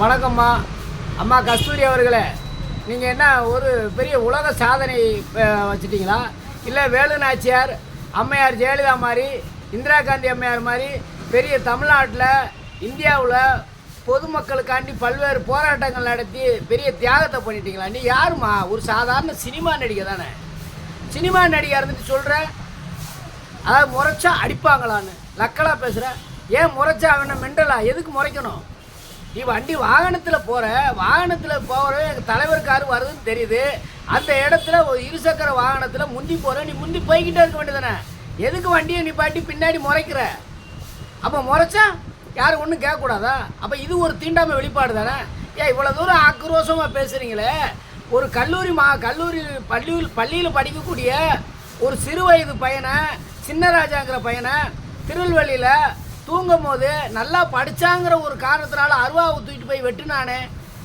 வணக்கம்மா. அம்மா கஸ்தூரி அவர்களே நீங்கள் என்ன ஒரு பெரிய உலக சாதனை அஹ், இல்லை வேலு நாச்சியார் அம்மையார் ஜெயலலிதா மாதிரி இந்திரா காந்தி அம்மையார் மாதிரி பெரிய தமிழ்நாட்டில் இந்தியாவில் பொதுமக்களுக்காண்டி பல்வேறு போராட்டங்கள் நடத்தி பெரிய தியாகத்தை பண்ணிட்டீங்களா? நீ யாரும்மா? ஒரு சாதாரண சினிமா நடிகை தானே. சினிமா நடிகை இருந்துட்டு சொல்கிற அதாவது முறைச்சா அடிப்பாங்களான்னு. நக்கலா பேசுகிற ஏன் முறைச்சா அவனை மெண்டலா? எதுக்கு முறைக்கணும்? நீ வண்டி வாகனத்தில் போகிற வாகனத்தில் போகிற எங்கள் தலைவர் கார் வருதுன்னு தெரியுது. அந்த இடத்துல ஒரு இருசக்கர வாகனத்தில் முந்தி போகிற நீ முந்தி போய்கிட்டே இருக்க வேண்டியதானே எதுக்கு வண்டியை நிப்பாட்டி பின்னாடி முறைக்கிற? அப்போ முறைச்சா யாரும் ஒன்றும் கேட்கக்கூடாதா? அப்போ இது ஒரு தீண்டாமை வெளிப்பாடு தானே? ஏன் இவ்வளோ தூரம் ஆக்ரோஷமாக பேசுகிறீங்களே ஒரு கல்லூரி மா கல்லூரி பள்ளியில் பள்ளியில் படிக்கக்கூடிய ஒரு சிறு வயது பையனை சின்னராஜாங்கிற பையனை திருநெல்வேலியில் தூங்கும் போது நல்லா படிச்சாங்கிற ஒரு காரணத்தினால அருவாவை தூக்கிட்டு போய் வெட்டினானே.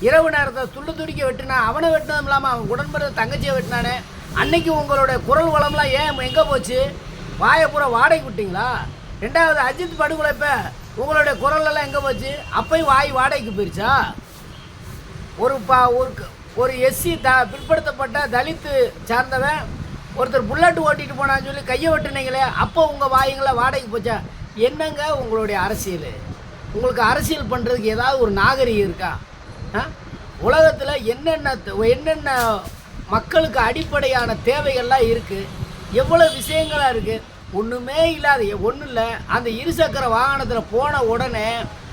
இரவு நேரத்தை துள்ளு துடிக்க வெட்டினா அவனை வெட்டினதும் இல்லாமல் அவன் உடன்பட தங்கச்சியை வெட்டினானே. அன்னைக்கு உங்களுடைய குரல் வளம்லாம் ஏன் எங்கே போச்சு? வாயை பூரா வாடகைக்கு விட்டீங்களா? ரெண்டாவது அஜித் படுகொலை இப்போ உங்களுடைய குரல் எல்லாம் எங்கே போச்சு? அப்பையும் வாய் வாடகைக்கு போயிடுச்சா ஒரு பா ஒரு ஒரு எஸ்சி த பிற்படுத்தப்பட்ட தலித்து சார்ந்தவன் ஒருத்தர் புல்லட் ஓட்டிகிட்டு போனான்னு சொல்லி கையை வெட்டினீங்களே அப்போ உங்கள் வாயுங்களை வாடகைக்கு போச்சா? என்னங்க உங்களுடைய அரசியல்? உங்களுக்கு அரசியல் பண்ணுறதுக்கு ஏதாவது ஒரு நாகரிகம் இருக்கா? உலகத்தில் என்னென்ன என்னென்ன மக்களுக்கு அடிப்படையான தேவைகள்லாம் இருக்குது எவ்வளோ விஷயங்களாக இருக்குது ஒன்றுமே இல்லாத ஒன்றும் இல்லை. அந்த இருசக்கர வாகனத்தில் போன உடனே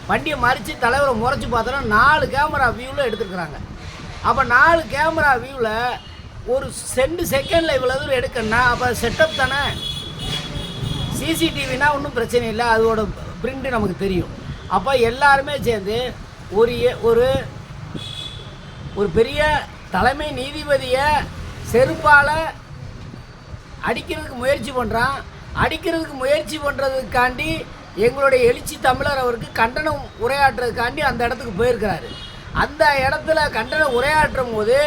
வண்டியை மறித்து தலைவரை முறைச்சி பார்த்தோன்னா நாலு கேமரா வியூவில் எடுத்துருக்குறாங்க. அப்போ நாலு கேமரா வியூவில் ஒரு ரெண்டு செகண்டில் இவ்வளோ தூரம் எடுக்கணும்னா அப்போ செட்டப் தானே? சிசிடிவினா ஒன்றும் பிரச்சனை இல்லை அதோட பிரிண்ட்டு நமக்கு தெரியும். அப்போ எல்லாருமே சேர்ந்து ஒரு ஒரு ஒரு பெரிய தலைமை நீதிபதியை செருப்பால் அடிக்கிறதுக்கு முயற்சி பண்ணுறான் அடிக்கிறதுக்கு முயற்சி பண்ணுறதுக்காண்டி எங்களுடைய எழுச்சி தமிழர் அவருக்கு கண்டனம் உரையாற்றுறதுக்காண்டி அந்த இடத்துக்கு போயிருக்கிறாரு. அந்த இடத்துல கண்டனம் உரையாற்றும் போது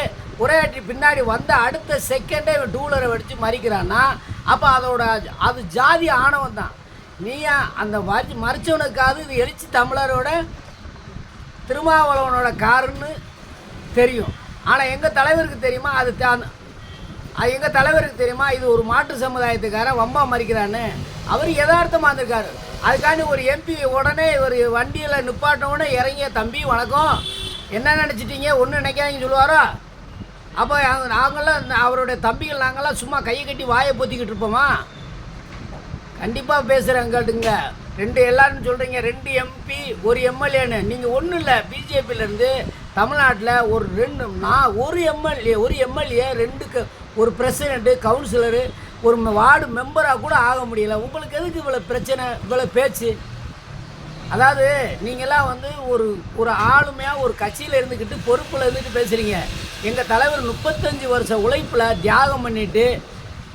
உரையாற்றி பின்னாடி வந்த அடுத்த செகண்டே இவன் டூலரை வெடித்து மறிக்கிறான்னா அப்போ அதோட அது ஜாதி ஆணவம் தான். நீயா அந்த வரி மறிச்சவனுக்காவது இது எழுச்சி தமிழரோட திருமாவளவனோட காருன்னு தெரியும். ஆனால் எங்கள் தலைவருக்கு தெரியுமா? அது தா- அது எங்கள் தலைவருக்கு தெரியுமா? இது ஒரு மாட்டு சமுதாயத்துக்காரன் வம்பா மறிக்கிறான்னு. அவர் யதார்த்தமாக இருந்திருக்காரு அதுக்காண்டி ஒரு எம்பி உடனே ஒரு வண்டியில் நிப்பாட்டின உடனே இறங்கிய தம்பி வணக்கம். என்ன நினச்சிட்டீங்க? ஒன்றும் நினைக்காதீங்கன்னு சொல்லுவாரோ? அப்போ நாங்களாம் அவருடைய தம்பிகள் நாங்களாம் சும்மா கையை கட்டி வாயை பொத்திக்கிட்டு இருப்போமா? கண்டிப்பாக பேசுகிறேன் கேட்டுங்க ரெண்டு எல்லாரும் சொல்கிறீங்க ரெண்டு எம்பி ஒரு எம்எல்ஏன்னு நீங்கள் ஒன்றும் இல்லை பிஜேபியிலேருந்து தமிழ்நாட்டில் ஒரு ரெண்டு நான் ஒரு எம்எல்ஏ ஒரு எம்எல்ஏ ரெண்டுக்கு ஒரு பிரசிடெண்ட்டு கவுன்சிலரு ஒரு வார்டு மெம்பராக கூட ஆக முடியல. உங்களுக்கு எதுக்கு இவ்வளோ பிரச்சனை இவ்வளோ பேச்சு? அதாவது நீங்களாம் வந்து ஒரு ஒரு ஆளுமையாக ஒரு கட்சியில் இருந்துக்கிட்டு பொறுப்பில் இருந்துட்டு பேசுகிறீங்க எங்கள் தலைவர் முப்பத்தஞ்சு வருஷம் உழைப்பில் தியாகம் பண்ணிவிட்டு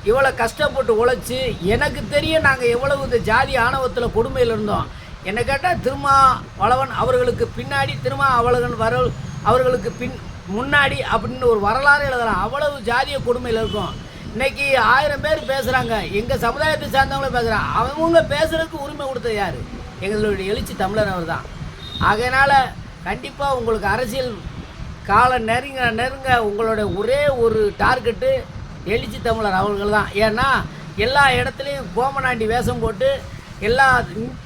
இவ்வளோ கஷ்டப்பட்டு உழைச்சி எனக்கு தெரிய நாங்கள் எவ்வளவு இந்த ஜாதி ஆணவத்தில் கொடுமையில் இருந்தோம். என்னை கேட்டால் திருமா வளவன் அவர்களுக்கு பின்னாடி திருமா அவலகன் வர அவர்களுக்கு பின் முன்னாடி அப்படின்னு ஒரு வரலாறு எழுதலாம். அவ்வளவு ஜாதிய கொடுமையில் இருக்கும். இன்னைக்கு ஆயிரம் பேர் பேசுகிறாங்க எங்கள் சமுதாயத்தை சார்ந்தவங்களும் பேசுகிறாங்க அவங்க பேசுகிறதுக்கு உரிமை கொடுத்தது யார்? எங்களுடைய எழுச்சி தமிழர் அவர் தான் அதனால் கண்டிப்பாக உங்களுக்கு அரசியல் காலம் நெருங்க நெருங்க உங்களோட ஒரே ஒரு டார்கெட்டு எழுச்சி தமிழர் அவர்கள் தான் ஏன்னா எல்லா இடத்துலையும் கோமநாண்டி வேஷம் போட்டு எல்லா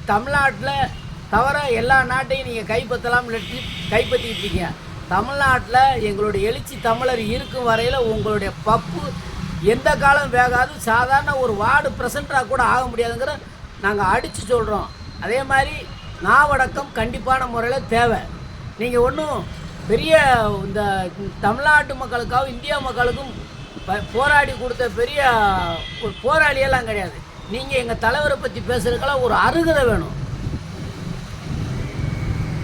தமிழ்நாட்டில் தவிர எல்லா நாட்டையும் நீங்கள் கைப்பற்றலாம் இல்லாட்டி கைப்பற்றிக்கிட்டு இருக்கீங்க. தமிழ்நாட்டில் எங்களுடைய எழுச்சி தமிழர் இருக்கும் வரையில் உங்களுடைய பப்பு எந்த காலம் வேகாது சாதாரண ஒரு வார்டு பிரசன்டராக கூட ஆக முடியாதுங்கிற நாங்கள் அடித்து சொல்கிறோம் அதே மாதிரி நாவடக்கம் கண்டிப்பான முறையில் தேவை. நீங்கள் ஒன்றும் பெரிய இந்த தமிழ்நாட்டு மக்களுக்காகவும் இந்தியா மக்களுக்கும் ப- போராடி கொடுத்த பெரிய ஒரு போராளியெல்லாம் கிடையாது. நீங்கள் எங்கள் தலைவரை பற்றி பேசுகிறதுக்கெல்லாம் ஒரு அருகதை வேணும்.